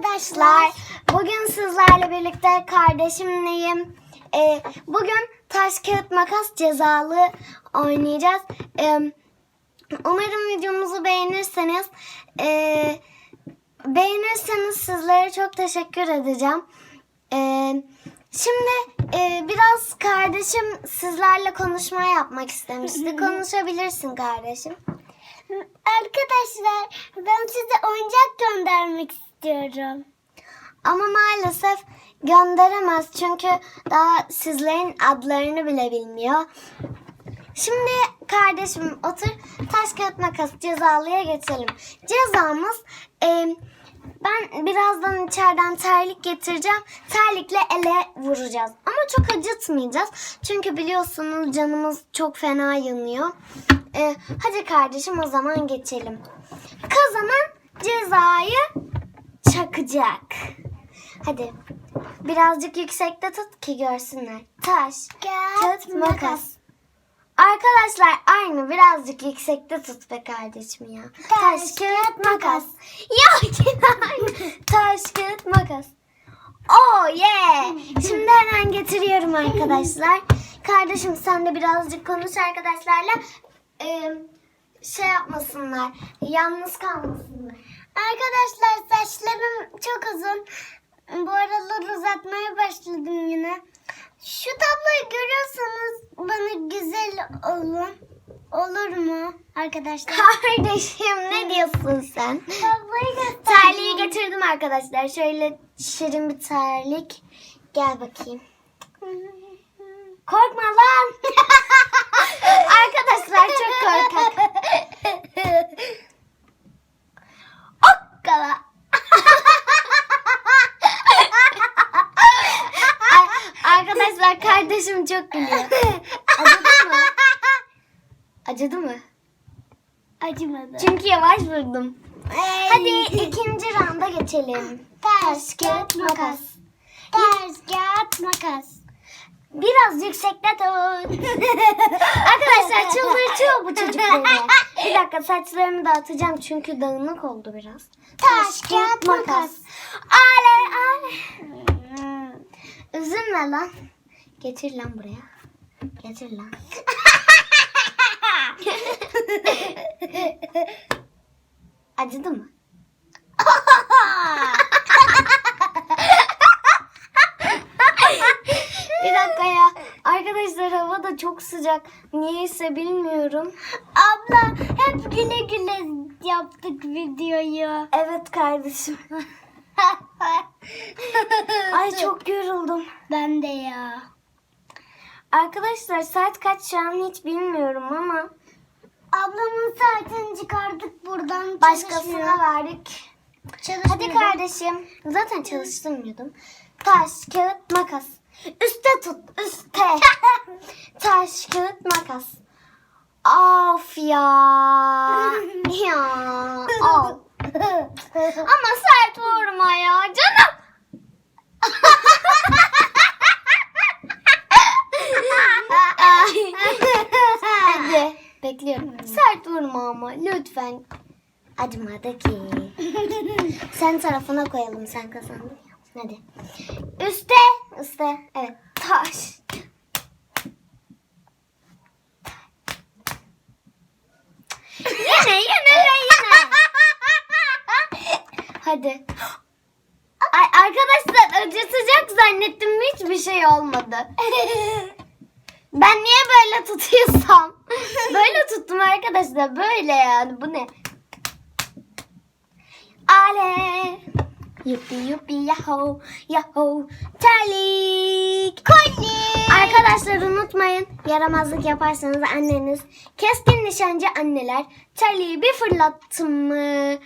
arkadaşlar. Bugün sizlerle birlikte kardeşimleyim. Ee, bugün taş kağıt makas cezalı oynayacağız. Ee, umarım videomuzu beğenirseniz ee, beğenirseniz sizlere çok teşekkür edeceğim. Ee, şimdi ee, biraz kardeşim sizlerle konuşma yapmak istemişti. Konuşabilirsin kardeşim. Arkadaşlar ben size oyuncak göndermek istiyorum. Ama maalesef gönderemez çünkü daha sizlerin adlarını bile bilmiyor. Şimdi kardeşim otur taş kağıt makas cezalıya geçelim. Cezamız e, ben birazdan içeriden terlik getireceğim. Terlikle ele vuracağız. Ama çok acıtmayacağız. Çünkü biliyorsunuz canımız çok fena yanıyor. E, hadi kardeşim o zaman geçelim. Kazanan cezayı çakacak. Hadi birazcık yüksekte tut ki görsünler. Taş, kağıt, makas. Arkadaşlar aynı birazcık yüksekte tut be kardeşim ya. Taş, kağıt, makas. Ya yine. Taş, kağıt, makas. Oh yeah. Şimdi hemen getiriyorum arkadaşlar. Kardeşim sen de birazcık konuş arkadaşlarla. Ee, şey yapmasınlar. Yalnız kalmasınlar. Arkadaşlar saçlarım çok uzun. Bu aralar uzatmaya başladım yine. Şu tabloyu görüyorsanız bana güzel olun. Olur mu arkadaşlar? Kardeşim ne diyorsun sen? Tabloyu. Terliği getirdim arkadaşlar. Şöyle şirin bir terlik. Gel bakayım. Korkma lan. arkadaşlar çok korkak. Okkala. Ay, arkadaşlar kardeşim çok gülüyor. Acıdı mı? Acıdı mı? Acımadı. Çünkü yavaş vurdum. Ay. Hadi ikinci randa geçelim. Taş, kağıt, makas. Taş, kağıt, makas. Biraz yüksekte tut. Arkadaşlar çıldırtıyor bu çocuk beni. Bir dakika saçlarımı dağıtacağım çünkü dağınık oldu biraz. Taş, kağıt, makas. Ale ale. Üzülme lan. Getir lan buraya. Getir lan. Acıdı mı? Bir dakika ya. Arkadaşlar hava da çok sıcak. Niyeyse bilmiyorum. Abla hep güle güle yaptık videoyu. Evet kardeşim. Ay çok yoruldum. Ben de ya. Arkadaşlar saat kaç şu an hiç bilmiyorum ama Ablamın saatini çıkardık buradan. başkasına verdik. Hadi kardeşim. Zaten çalıştırmıyordum. Taş, kağıt, makas. Üste tut, üste. Taş, kağıt, makas. Of ya. ya. Al. Ama sert vurma ya canım. Ay. Hadi bekliyorum. Sert vurma ama lütfen. Acımadı ki. Sen tarafına koyalım sen kazandın. Hadi. Üste. Üste. Evet. Taş. Yine yine ve yine. Hadi. Ay arkadaşlar acıtacak zannettim hiçbir şey olmadı. Ben niye böyle tutuyorsam? Böyle tuttum arkadaşlar. Böyle yani. Bu ne? Ale. Yuppi yuppi yaho yaho terlik kolye. Arkadaşlar unutmayın yaramazlık yaparsanız anneniz keskin nişancı anneler terliği bir fırlattım mı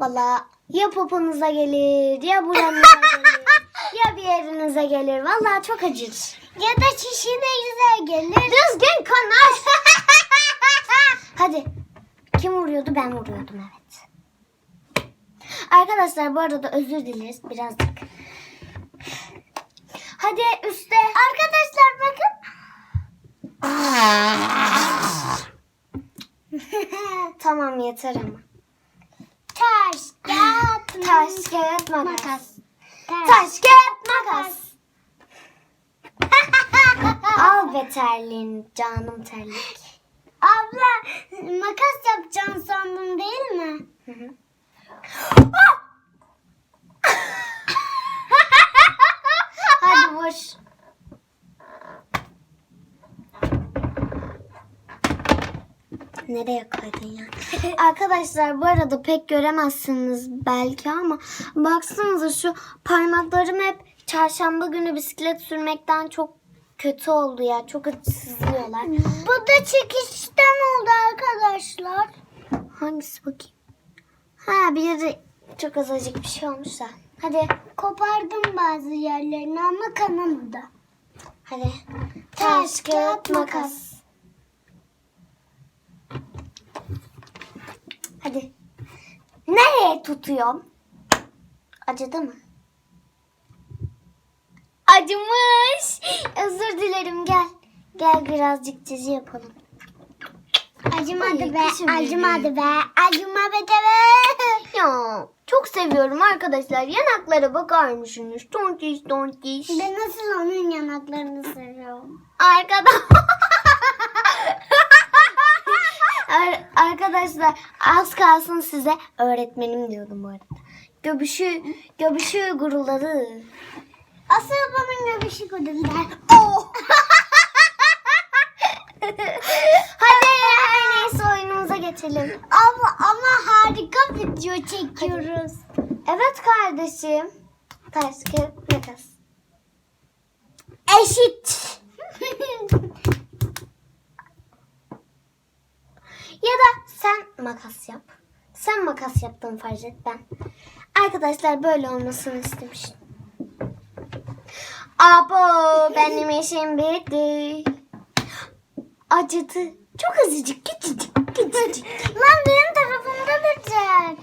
valla ya poponuza gelir ya buranıza gelir ya bir yerinize gelir valla çok acır. Ya da çişine gelir. Düzgün konuş. Hadi. Kim vuruyordu? Ben vuruyordum evet. Arkadaşlar bu arada özür dileriz birazcık. Hadi üste. Arkadaşlar bakın. tamam yeter ama. Taş, kağıt, Taş, kağıt. Makas. Taş, kağıt, makas. Al be terliğini canım terlik. Abla makas yapacaksın sandın değil mi? Hı hı. Hadi vur. Nereye koydun ya? Arkadaşlar bu arada pek göremezsiniz belki ama baksanıza şu parmaklarım hep çarşamba günü bisiklet sürmekten çok kötü oldu ya. Çok sızlıyorlar. Bu da çekişten oldu arkadaşlar. Hangisi bakayım? Ha bir çok azıcık bir şey olmuş da. Hadi Kopardım bazı yerlerini ama kanamadı. hadi. Taş, kağıt, makas. Hadi. Nereye tutuyorum? Acıdı mı? Acımış. Özür dilerim gel. Gel birazcık dizi yapalım. Acımadı Ay, be, kızım benim. acımadı be, acımadı be. Ya çok seviyorum arkadaşlar. Yanaklara bakar mısınız? Tontiş tontiş. Ben nasıl onun yanaklarını seviyorum. Arkada Ar- arkadaşlar az kalsın size öğretmenim diyordum bu arada. Göbüşü, göbüşü guruladı. Asıl babamın göbüşü kudurlar. Oh! Hadi her neyse oyunumuza geçelim. Abla ama harika video çekiyoruz. Evet kardeşim. Taş, kağıt, makas. Eşit. Ya da sen makas yap. Sen makas yaptın farz et ben. Arkadaşlar böyle olmasını istemiştim. Abo benim işim bitti. Acıdı. Çok azıcık küçücük küçücük. Lan benim tarafımda duracak.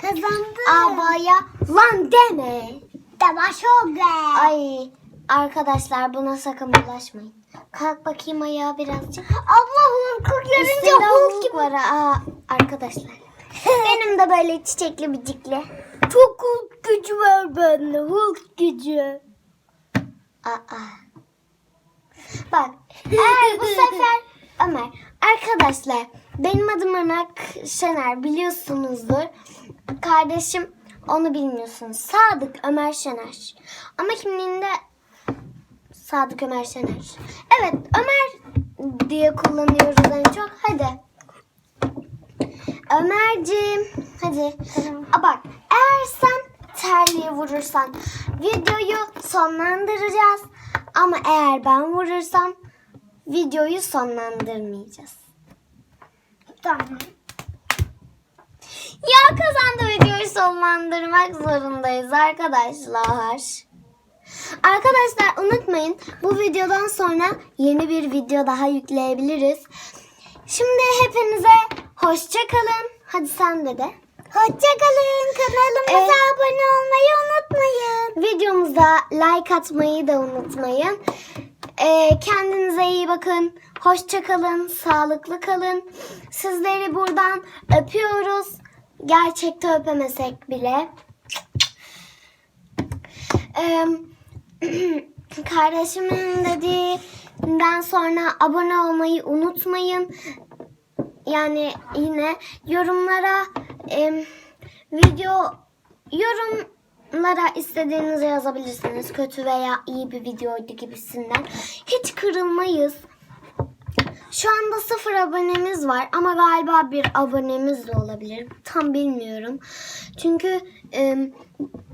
Kazandım. Abaya lan deme. Devaş oldu. Ay arkadaşlar buna sakın bulaşmayın. Kalk bakayım ayağa birazcık. Abla Hulk'u görünce Hulk Hulk gibi. var. Aa, arkadaşlar. Benim de böyle çiçekli bir cikle. Çok Hulk gücü var bende. Hulk gücü. Aa. Bak eğer bu sefer Ömer arkadaşlar benim adım Ömer Şener biliyorsunuzdur. Kardeşim onu bilmiyorsunuz. Sadık Ömer Şener. Ama kimliğinde Sadık Ömer Şener. Evet Ömer diye kullanıyoruz en çok. Hadi. Ömerciğim hadi. Aa, bak eğer sen terliği vurursan videoyu sonlandıracağız. Ama eğer ben vurursam videoyu sonlandırmayacağız. Tamam. Ya kazandı videoyu sonlandırmak zorundayız arkadaşlar. Arkadaşlar unutmayın bu videodan sonra yeni bir video daha yükleyebiliriz. Şimdi hepinize hoşça kalın. Hadi sen de de. Hoşçakalın. Kanalımıza Ee, abone olmayı unutmayın. Videomuza like atmayı da unutmayın. Ee, kendinize iyi bakın. Hoşça kalın. Sağlıklı kalın. Sizleri buradan öpüyoruz. Gerçekte öpemesek bile. Ee, kardeşimin dediğinden sonra abone olmayı unutmayın. Yani yine yorumlara em, video yorumlara istediğinizi yazabilirsiniz. Kötü veya iyi bir videoydu gibisinden. Hiç kırılmayız. Şu anda sıfır abonemiz var ama galiba bir abonemiz de olabilir. Tam bilmiyorum. Çünkü em,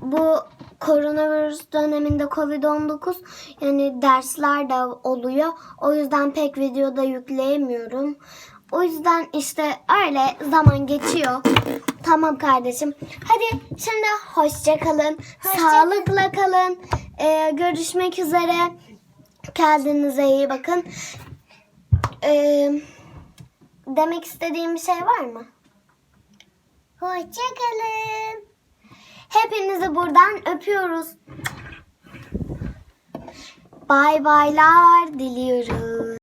bu koronavirüs döneminde Covid-19 yani dersler de oluyor. O yüzden pek videoda yükleyemiyorum. O yüzden işte öyle zaman geçiyor. Tamam kardeşim. Hadi şimdi hoşça kalın. Hoşça Sağlıkla kalın. Ee, görüşmek üzere. Kendinize iyi bakın. Ee, demek istediğim bir şey var mı? Hoşçakalın. Hepinizi buradan öpüyoruz. Bay baylar diliyoruz.